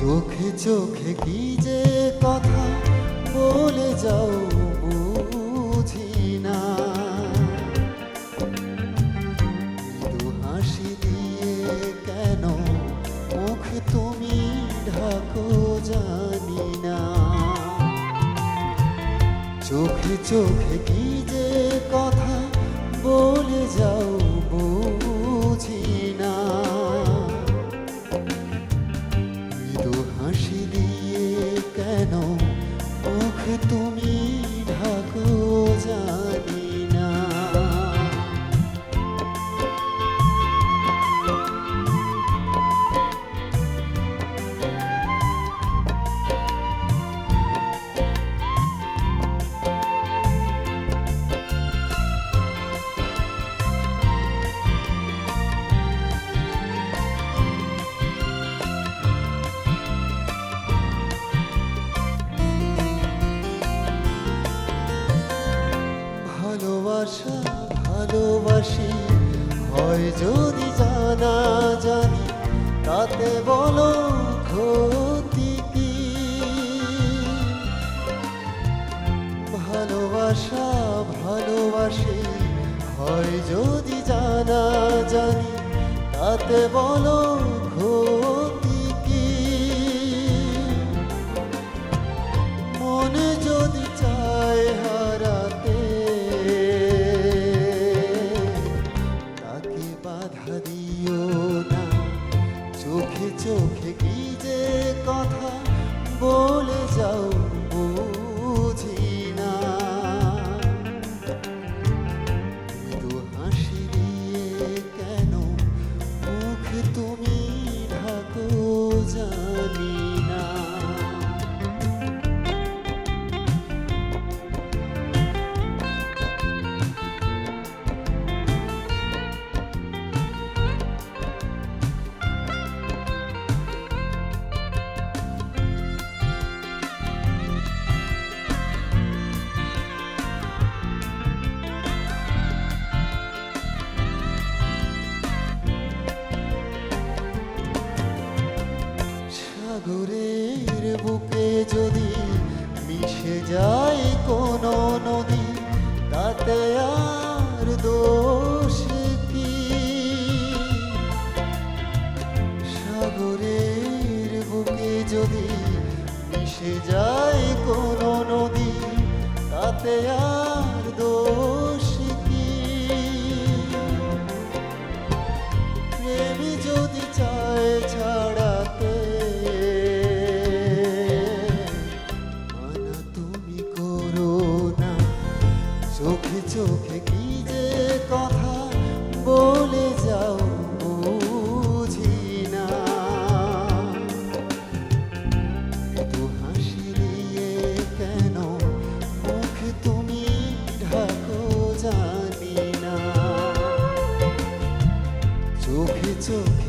চোখে চোখে কি যে কথা বলে যাও বুঝি না। হাসি দিয়ে কেন মুখ তুমি ঢাকো জানি না। চোখে চোখে কি যে কথা বলে যাও তুমি ভালোবাসি। হয় যদি জানা জানি, তাতে বলো ক্ষতি কি? ভালোবাসা ভালোবাসি, হয় যদি জানা জানি, তাতে বলো চোখে চোখে কি যে কথা বলে যাও বুঝি না। মৃদু হাসি দিয়ে কেন মুখ তুমি ঢাকো জানি সাগরের বুকে যদি মিশে যায় কোনো নদী, তাতে আর দোষ কি? সাগরের বুকে যদি মিশে যায় কোনো নদী, তাতে আর জানি না চোখে চোখে কি